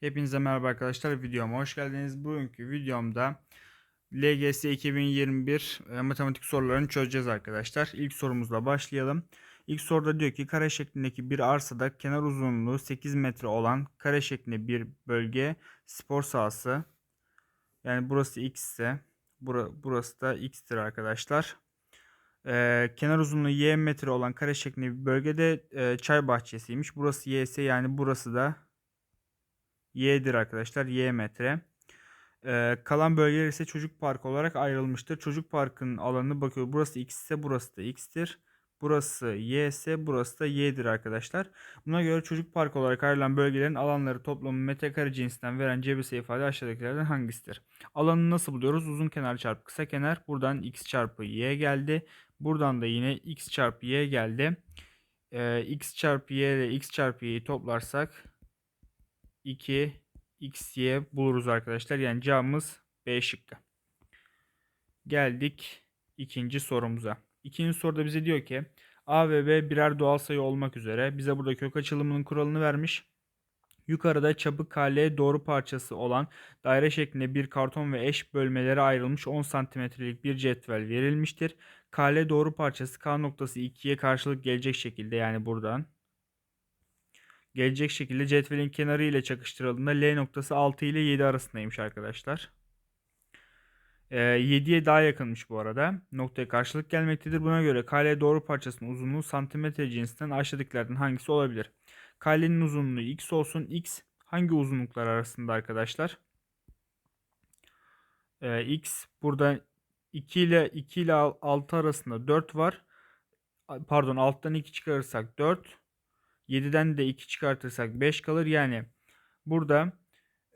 Hepinize merhaba arkadaşlar. Videoma hoş geldiniz. Bugünkü videomda LGS 2021 e, matematik sorularını çözeceğiz arkadaşlar. İlk sorumuzla başlayalım. İlk soruda diyor ki kare şeklindeki bir arsada kenar uzunluğu 8 metre olan kare şeklinde bir bölge spor sahası. Yani burası x ise bura- burası da x'tir arkadaşlar. Ee, kenar uzunluğu y metre olan kare şeklinde bir bölgede e, çay bahçesiymiş. Burası y ise yani burası da y'dir arkadaşlar. Y metre. Ee, kalan bölgeler ise çocuk parkı olarak ayrılmıştır. Çocuk parkının alanını bakıyor. Burası x ise burası da x'tir. Burası y ise burası da y'dir arkadaşlar. Buna göre çocuk parkı olarak ayrılan bölgelerin alanları toplamı metrekare cinsinden veren cebir ifade aşağıdakilerden hangisidir? Alanı nasıl buluyoruz? Uzun kenar çarpı kısa kenar. Buradan x çarpı y geldi. Buradan da yine x çarpı y geldi. Ee, x çarpı y ile x çarpı y'yi toplarsak 2 xy buluruz arkadaşlar. Yani cevabımız B şıkkı. Geldik ikinci sorumuza. İkinci soruda bize diyor ki A ve B birer doğal sayı olmak üzere bize burada kök açılımının kuralını vermiş. Yukarıda çapı KL doğru parçası olan daire şeklinde bir karton ve eş bölmelere ayrılmış 10 santimetrelik bir cetvel verilmiştir. KL doğru parçası K noktası 2'ye karşılık gelecek şekilde yani buradan gelecek şekilde cetvelin kenarı ile çakıştırıldığında L noktası 6 ile 7 arasındaymış arkadaşlar. Ee, 7'ye daha yakınmış bu arada. Noktaya karşılık gelmektedir. Buna göre KL doğru parçasının uzunluğu santimetre cinsinden aşağıdakilerden hangisi olabilir? KL'nin uzunluğu x olsun. X hangi uzunluklar arasında arkadaşlar? Ee, x burada 2 ile 2 ile 6 arasında 4 var. Pardon alttan 2 çıkarırsak 4. 7'den de 2 çıkartırsak 5 kalır. Yani burada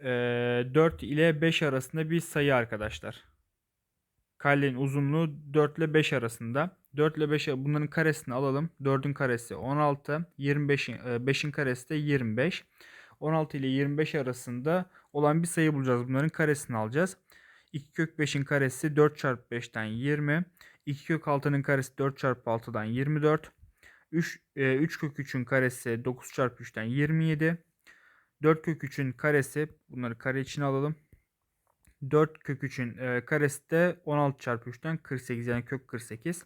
e, 4 ile 5 arasında bir sayı arkadaşlar. Kalenin uzunluğu 4 ile 5 arasında. 4 ile 5 bunların karesini alalım. 4'ün karesi 16. 25'in 5'in karesi de 25. 16 ile 25 arasında olan bir sayı bulacağız. Bunların karesini alacağız. 2 kök 5'in karesi 4 çarpı 5'ten 20. 2 kök 6'nın karesi 4 çarpı 6'dan 24. 3, e, 3 kök 3'ün karesi 9 çarpı 3'ten 27. 4 kök 3'ün karesi bunları kare içine alalım. 4 kök 3'ün e, karesi de 16 çarpı 3'ten 48 yani kök 48.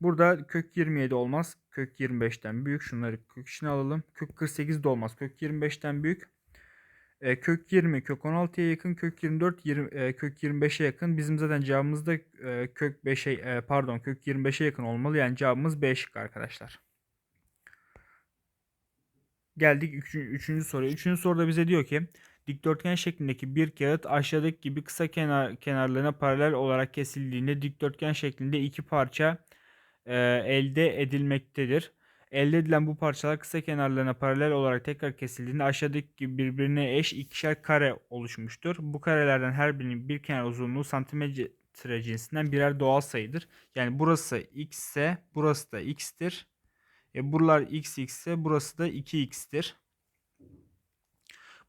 Burada kök 27 olmaz. Kök 25'ten büyük. Şunları kök içine alalım. Kök 48 de olmaz. Kök 25'ten büyük. E, kök 20 kök 16'ya yakın. Kök 24 20, e, kök 25'e yakın. Bizim zaten cevabımız da e, kök 5'e e, pardon kök 25'e yakın olmalı. Yani cevabımız B şıkkı arkadaşlar. Geldik üçüncü, üçüncü soruya. Üçüncü soruda bize diyor ki dikdörtgen şeklindeki bir kağıt aşağıdaki gibi kısa kenar kenarlarına paralel olarak kesildiğinde dikdörtgen şeklinde iki parça e, elde edilmektedir. Elde edilen bu parçalar kısa kenarlarına paralel olarak tekrar kesildiğinde aşağıdaki gibi birbirine eş ikişer kare oluşmuştur. Bu karelerden her birinin bir kenar uzunluğu santimetre cinsinden birer doğal sayıdır. Yani burası x ise burası da x'tir. E buralar x ise burası da 2x'tir.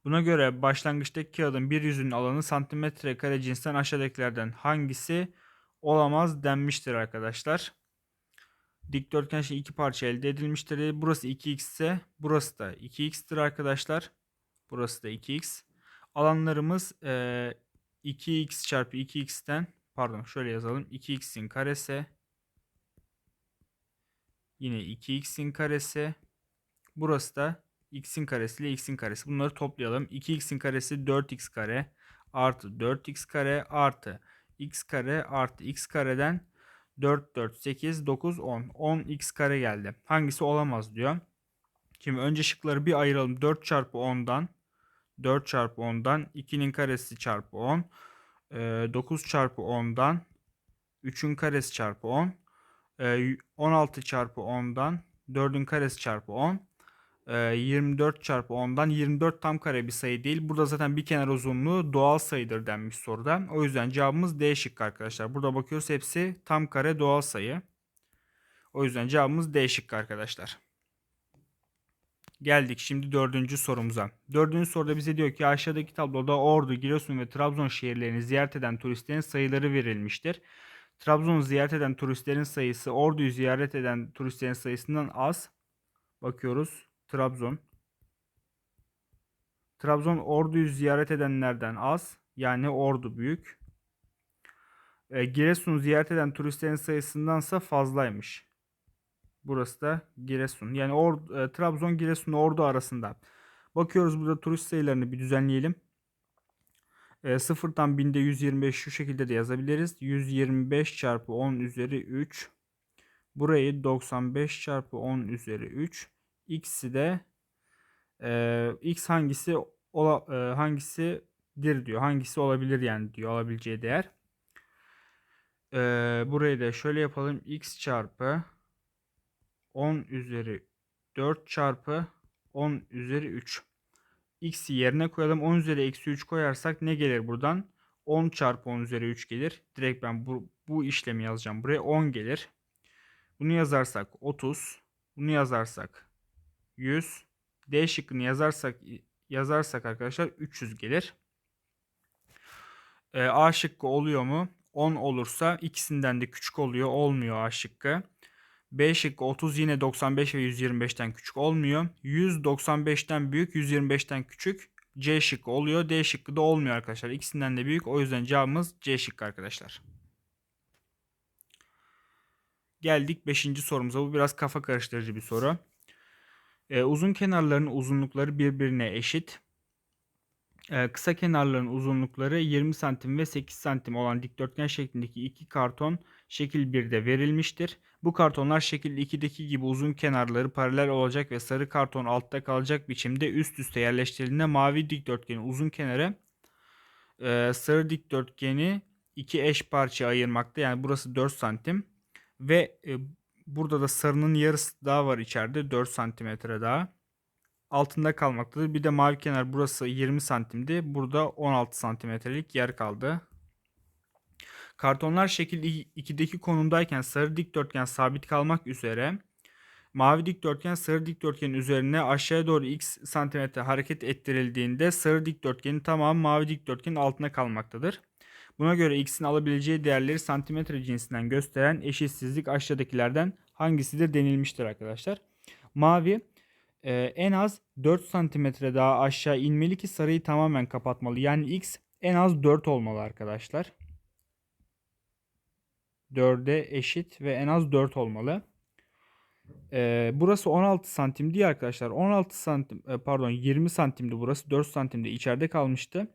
Buna göre başlangıçtaki kağıdın bir yüzünün alanı santimetre kare cinsinden aşağıdakilerden hangisi olamaz denmiştir arkadaşlar. Dikdörtgen şey iki parça elde edilmiştir. Burası 2x ise burası da 2x'tir arkadaşlar. Burası da 2x. Alanlarımız e, 2x çarpı 2x'ten pardon şöyle yazalım. 2x'in karesi yine 2x'in karesi. Burası da x'in karesi ile x'in karesi. Bunları toplayalım. 2x'in karesi 4x kare artı 4x kare artı x kare artı x kareden 4, 4, 8, 9, 10. 10x kare geldi. Hangisi olamaz diyor. Şimdi önce şıkları bir ayıralım. 4 çarpı 10'dan 4 çarpı 10'dan 2'nin karesi çarpı 10. 9 çarpı 10'dan 3'ün karesi çarpı 10. 16 çarpı 10'dan 4'ün karesi çarpı 10. 24 çarpı 10'dan 24 tam kare bir sayı değil. Burada zaten bir kenar uzunluğu doğal sayıdır denmiş soruda. O yüzden cevabımız D şıkkı arkadaşlar. Burada bakıyoruz hepsi tam kare doğal sayı. O yüzden cevabımız D şıkkı arkadaşlar. Geldik şimdi dördüncü sorumuza. Dördüncü soruda bize diyor ki aşağıdaki tabloda Ordu, Giresun ve Trabzon şehirlerini ziyaret eden turistlerin sayıları verilmiştir. Trabzon'u ziyaret eden turistlerin sayısı Ordu'yu ziyaret eden turistlerin sayısından az. Bakıyoruz. Trabzon. Trabzon Ordu'yu ziyaret edenlerden az. Yani Ordu büyük. E, Giresun'u ziyaret eden turistlerin sayısındansa fazlaymış. Burası da Giresun. Yani Or, e, Trabzon, Giresun, Ordu arasında. Bakıyoruz burada turist sayılarını bir düzenleyelim. E, sıfırdan binde 125 şu şekilde de yazabiliriz. 125 çarpı 10 üzeri 3. Burayı 95 çarpı 10 üzeri 3. X'i de e, X hangisi ola, e, hangisidir diyor. Hangisi olabilir yani diyor alabileceği değer. E, burayı da şöyle yapalım. X çarpı 10 üzeri 4 çarpı 10 üzeri 3. X'i yerine koyalım. 10 üzeri eksi 3 koyarsak ne gelir buradan? 10 çarpı 10 üzeri 3 gelir. Direkt ben bu, bu işlemi yazacağım. Buraya 10 gelir. Bunu yazarsak 30. Bunu yazarsak 100. D şıkkını yazarsak yazarsak arkadaşlar 300 gelir. E, A şıkkı oluyor mu? 10 olursa ikisinden de küçük oluyor. Olmuyor A şıkkı. B şıkkı 30 yine 95 ve 125'ten küçük olmuyor. 100 95'ten büyük 125'ten küçük. C şıkkı oluyor. D şıkkı da olmuyor arkadaşlar. İkisinden de büyük. O yüzden cevabımız C şıkkı arkadaşlar. Geldik 5. sorumuza. Bu biraz kafa karıştırıcı bir soru. Ee, uzun kenarların uzunlukları birbirine eşit. Ee, kısa kenarların uzunlukları 20 santim ve 8 santim olan dikdörtgen şeklindeki iki karton şekil 1'de verilmiştir. Bu kartonlar şekil 2'deki gibi uzun kenarları paralel olacak ve sarı karton altta kalacak biçimde üst üste yerleştirildiğinde mavi dikdörtgenin uzun kenarı e, sarı dikdörtgeni iki eş parça ayırmakta. Yani burası 4 santim ve e, burada da sarının yarısı daha var içeride 4 santimetre daha altında kalmaktadır. Bir de mavi kenar burası 20 santimdi. Burada 16 santimetrelik yer kaldı. Kartonlar şekil 2'deki konumdayken sarı dikdörtgen sabit kalmak üzere mavi dikdörtgen sarı dikdörtgenin üzerine aşağıya doğru x santimetre hareket ettirildiğinde sarı dikdörtgenin tamamı mavi dikdörtgenin altına kalmaktadır. Buna göre x'in alabileceği değerleri santimetre cinsinden gösteren eşitsizlik aşağıdakilerden hangisidir denilmiştir arkadaşlar. Mavi e, en az 4 santimetre daha aşağı inmeli ki sarıyı tamamen kapatmalı. Yani x en az 4 olmalı arkadaşlar. 4'e eşit ve en az 4 olmalı. Ee, burası 16 santim diye arkadaşlar. 16 santim e, pardon 20 santimdi burası. 4 santimde içeride kalmıştı.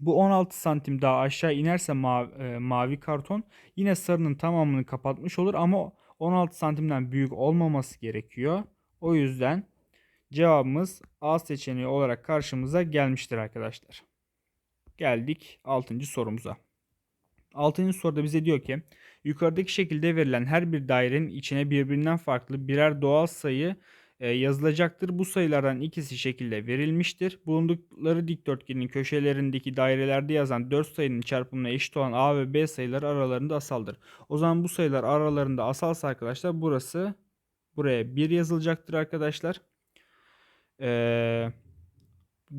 Bu 16 santim daha aşağı inerse mavi, e, mavi karton yine sarının tamamını kapatmış olur ama 16 santimden büyük olmaması gerekiyor. O yüzden cevabımız A seçeneği olarak karşımıza gelmiştir arkadaşlar. Geldik 6. sorumuza. 6. soruda bize diyor ki yukarıdaki şekilde verilen her bir dairenin içine birbirinden farklı birer doğal sayı e, yazılacaktır. Bu sayılardan ikisi şekilde verilmiştir. Bulundukları dikdörtgenin köşelerindeki dairelerde yazan 4 sayının çarpımına eşit olan A ve B sayıları aralarında asaldır. O zaman bu sayılar aralarında asalsa arkadaşlar burası buraya 1 yazılacaktır arkadaşlar. Eee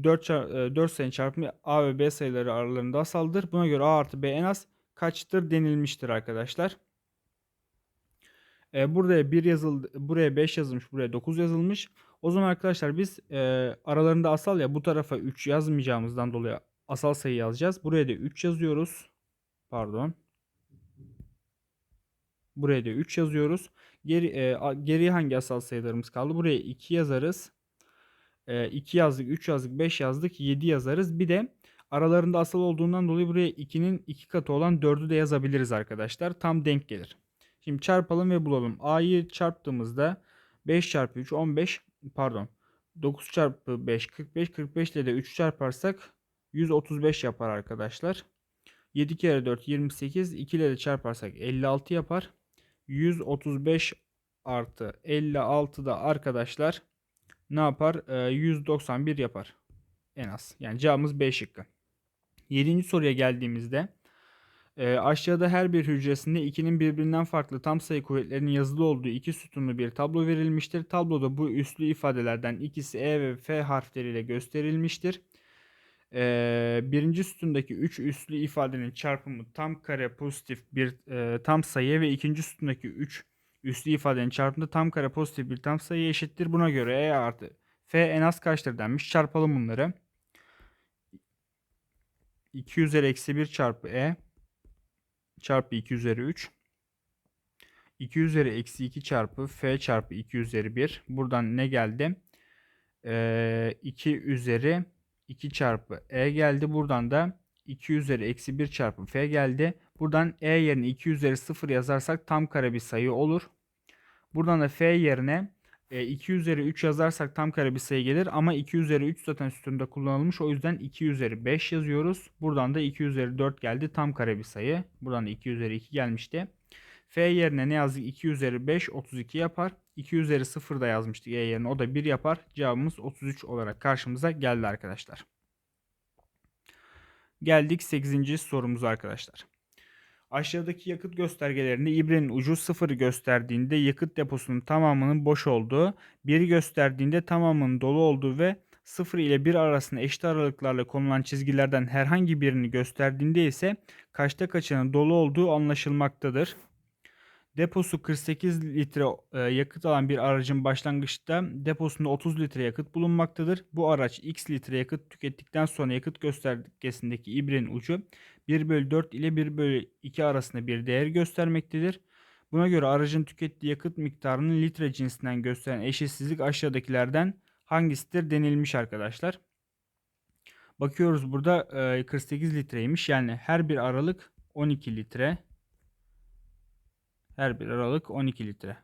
4, 4 sayının çarpımı A ve B sayıları aralarında asaldır. Buna göre A artı B en az kaçtır denilmiştir arkadaşlar. E, burada 1 yazıldı, buraya 5 yazılmış, buraya 9 yazılmış. O zaman arkadaşlar biz e, aralarında asal ya bu tarafa 3 yazmayacağımızdan dolayı asal sayı yazacağız. Buraya da 3 yazıyoruz. Pardon. Buraya da 3 yazıyoruz. Geri, e, geriye hangi asal sayılarımız kaldı? Buraya 2 yazarız. E, 2 yazdık, 3 yazdık, 5 yazdık, 7 yazarız. Bir de aralarında asal olduğundan dolayı buraya 2'nin 2 katı olan 4'ü de yazabiliriz arkadaşlar. Tam denk gelir. Şimdi çarpalım ve bulalım. A'yı çarptığımızda 5 çarpı 3 15 pardon 9 çarpı 5 45 45 ile de 3 çarparsak 135 yapar arkadaşlar. 7 kere 4 28 2 ile de çarparsak 56 yapar. 135 artı 56 da arkadaşlar ne yapar? Ee, 191 yapar. En az. Yani cevabımız B şıkkı. 7. soruya geldiğimizde e, aşağıda her bir hücresinde 2'nin birbirinden farklı tam sayı kuvvetlerinin yazılı olduğu iki sütunlu bir tablo verilmiştir. Tabloda bu üslü ifadelerden ikisi E ve F harfleriyle gösterilmiştir. E, birinci sütundaki 3 üslü ifadenin çarpımı tam kare pozitif bir e, tam sayı ve ikinci sütundaki 3 üslü ifadenin çarpımı tam kare pozitif bir tam sayı eşittir. Buna göre E artı F en az kaçtır denmiş. Çarpalım bunları. 2 üzeri eksi 1 çarpı e çarpı 2 üzeri 3. 2 üzeri eksi 2 çarpı f çarpı 2 üzeri 1. Buradan ne geldi? Ee, 2 üzeri 2 çarpı e geldi. Buradan da 2 üzeri eksi 1 çarpı f geldi. Buradan e yerine 2 üzeri 0 yazarsak tam kare bir sayı olur. Buradan da f yerine e, 2 üzeri 3 yazarsak tam kare bir sayı gelir. Ama 2 üzeri 3 zaten üstünde kullanılmış. O yüzden 2 üzeri 5 yazıyoruz. Buradan da 2 üzeri 4 geldi. Tam kare bir sayı. Buradan da 2 üzeri 2 gelmişti. F yerine ne yazdık? 2 üzeri 5 32 yapar. 2 üzeri 0 da yazmıştık E yerine. O da 1 yapar. Cevabımız 33 olarak karşımıza geldi arkadaşlar. Geldik 8. sorumuza arkadaşlar. Aşağıdaki yakıt göstergelerinde ibrenin ucu 0 gösterdiğinde yakıt deposunun tamamının boş olduğu, 1 gösterdiğinde tamamının dolu olduğu ve 0 ile 1 arasında eşit aralıklarla konulan çizgilerden herhangi birini gösterdiğinde ise kaçta kaçının dolu olduğu anlaşılmaktadır. Deposu 48 litre e, yakıt alan bir aracın başlangıçta deposunda 30 litre yakıt bulunmaktadır. Bu araç x litre yakıt tükettikten sonra yakıt göstergesindeki ibrenin ucu 1 bölü 4 ile 1 bölü 2 arasında bir değer göstermektedir. Buna göre aracın tükettiği yakıt miktarının litre cinsinden gösteren eşitsizlik aşağıdakilerden hangisidir denilmiş arkadaşlar. Bakıyoruz burada e, 48 litreymiş. Yani her bir aralık 12 litre. Her bir aralık 12 litre.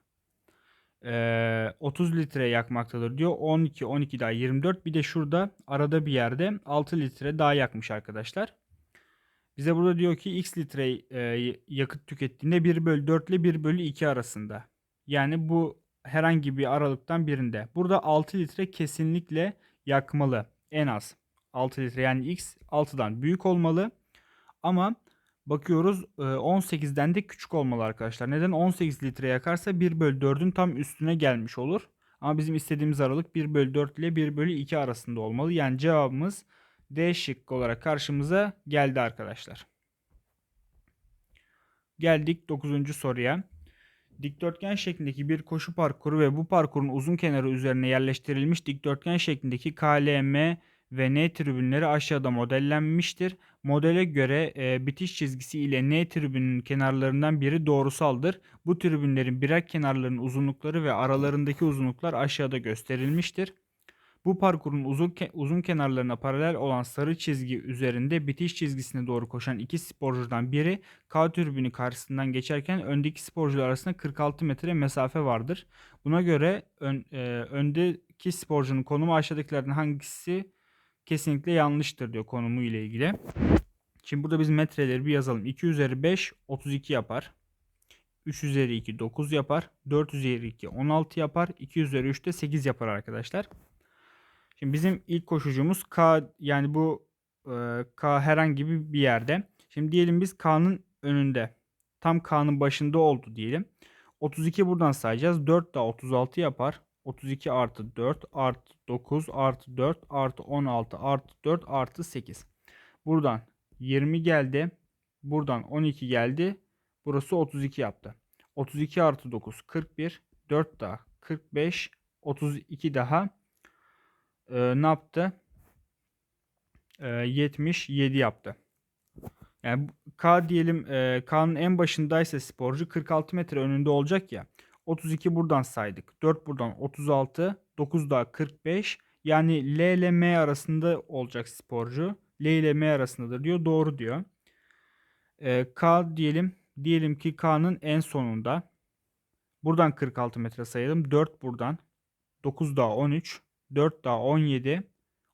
Ee, 30 litre yakmaktadır diyor. 12, 12 daha 24. Bir de şurada arada bir yerde 6 litre daha yakmış arkadaşlar. Bize burada diyor ki x litre e, yakıt tükettiğinde 1 bölü 4 ile 1 bölü 2 arasında. Yani bu herhangi bir aralıktan birinde. Burada 6 litre kesinlikle yakmalı. En az 6 litre yani x 6'dan büyük olmalı. Ama bakıyoruz 18'den de küçük olmalı arkadaşlar. Neden? 18 litre yakarsa 1 bölü 4'ün tam üstüne gelmiş olur. Ama bizim istediğimiz aralık 1 bölü 4 ile 1 bölü 2 arasında olmalı. Yani cevabımız D şıkkı olarak karşımıza geldi arkadaşlar. Geldik 9. soruya. Dikdörtgen şeklindeki bir koşu parkuru ve bu parkurun uzun kenarı üzerine yerleştirilmiş dikdörtgen şeklindeki KLM ve N tribünleri aşağıda modellenmiştir. Modele göre e, bitiş çizgisi ile N tribünün kenarlarından biri doğrusaldır. Bu tribünlerin birer kenarlarının uzunlukları ve aralarındaki uzunluklar aşağıda gösterilmiştir. Bu parkurun uzun, uzun kenarlarına paralel olan sarı çizgi üzerinde bitiş çizgisine doğru koşan iki sporcudan biri K türbünü karşısından geçerken öndeki sporcular arasında 46 metre mesafe vardır. Buna göre ön, e, öndeki sporcunun konumu aşağıdakilerden hangisi kesinlikle yanlıştır diyor konumu ile ilgili. Şimdi burada biz metreleri bir yazalım. 2 üzeri 5 32 yapar. 3 üzeri 2 9 yapar. 4 üzeri 2 16 yapar. 2 üzeri 3 de 8 yapar arkadaşlar. Şimdi bizim ilk koşucumuz K yani bu e, K herhangi bir yerde. Şimdi diyelim biz K'nın önünde. Tam K'nın başında oldu diyelim. 32 buradan sayacağız. 4 daha 36 yapar. 32 artı 4 artı 9 artı 4 artı 16 artı 4 artı 8. Buradan 20 geldi. Buradan 12 geldi. Burası 32 yaptı. 32 artı 9 41. 4 daha 45. 32 daha e, ne yaptı? E, 77 yaptı. Yani K diyelim e, K'nın en başındaysa sporcu 46 metre önünde olacak ya. 32 buradan saydık. 4 buradan 36. 9 daha 45. Yani L ile M arasında olacak sporcu. L ile M arasındadır diyor. Doğru diyor. E, K diyelim. Diyelim ki K'nın en sonunda. Buradan 46 metre sayalım. 4 buradan. 9 daha 13. 4 daha 17.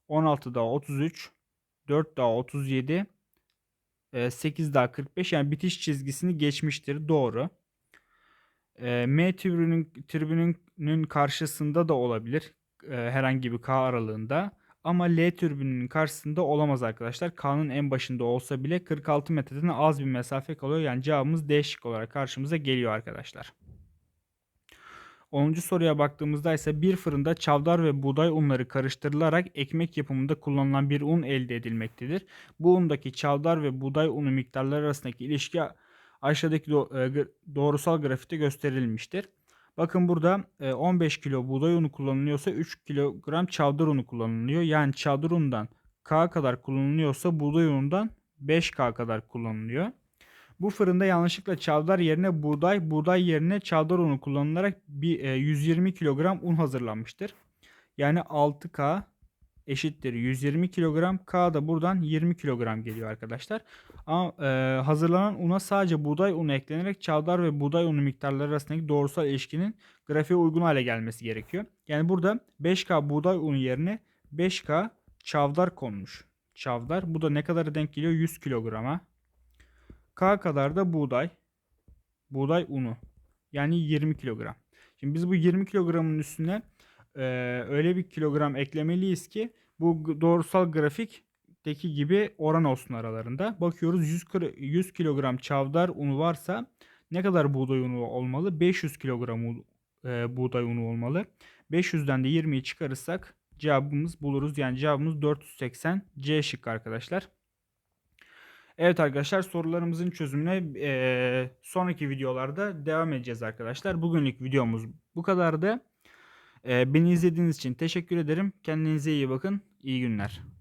16 daha 33. 4 daha 37. 8 daha 45. Yani bitiş çizgisini geçmiştir. Doğru. M tribünün, tribünün karşısında da olabilir. Herhangi bir K aralığında. Ama L türbünün karşısında olamaz arkadaşlar. K'nın en başında olsa bile 46 metreden az bir mesafe kalıyor. Yani cevabımız D şık olarak karşımıza geliyor arkadaşlar. 10. soruya baktığımızda ise bir fırında çavdar ve buğday unları karıştırılarak ekmek yapımında kullanılan bir un elde edilmektedir. Bu undaki çavdar ve buğday unu miktarları arasındaki ilişki aşağıdaki doğrusal grafikte gösterilmiştir. Bakın burada 15 kilo buğday unu kullanılıyorsa 3 kilogram çavdar unu kullanılıyor. Yani çavdar unundan K kadar kullanılıyorsa buğday unundan 5K kadar kullanılıyor. Bu fırında yanlışlıkla çavdar yerine buğday, buğday yerine çavdar unu kullanılarak bir e, 120 kilogram un hazırlanmıştır. Yani 6K eşittir 120 kilogram. K da buradan 20 kilogram geliyor arkadaşlar. Ama e, hazırlanan una sadece buğday unu eklenerek çavdar ve buğday unu miktarları arasındaki doğrusal ilişkinin grafiğe uygun hale gelmesi gerekiyor. Yani burada 5K buğday unu yerine 5K çavdar konmuş. Çavdar. Bu da ne kadar denk geliyor? 100 kilograma. K kadar da buğday. Buğday unu. Yani 20 kilogram. Şimdi biz bu 20 kilogramın üstüne e, öyle bir kilogram eklemeliyiz ki bu doğrusal grafikteki gibi oran olsun aralarında. Bakıyoruz 100, kilo- 100 kilogram çavdar unu varsa ne kadar buğday unu olmalı? 500 kilogram e, buğday unu olmalı. 500'den de 20'yi çıkarırsak cevabımız buluruz. Yani cevabımız 480 C şıkkı arkadaşlar. Evet arkadaşlar sorularımızın çözümüne eee, sonraki videolarda devam edeceğiz arkadaşlar. Bugünlük videomuz bu kadardı. Eee, beni izlediğiniz için teşekkür ederim. Kendinize iyi bakın. İyi günler.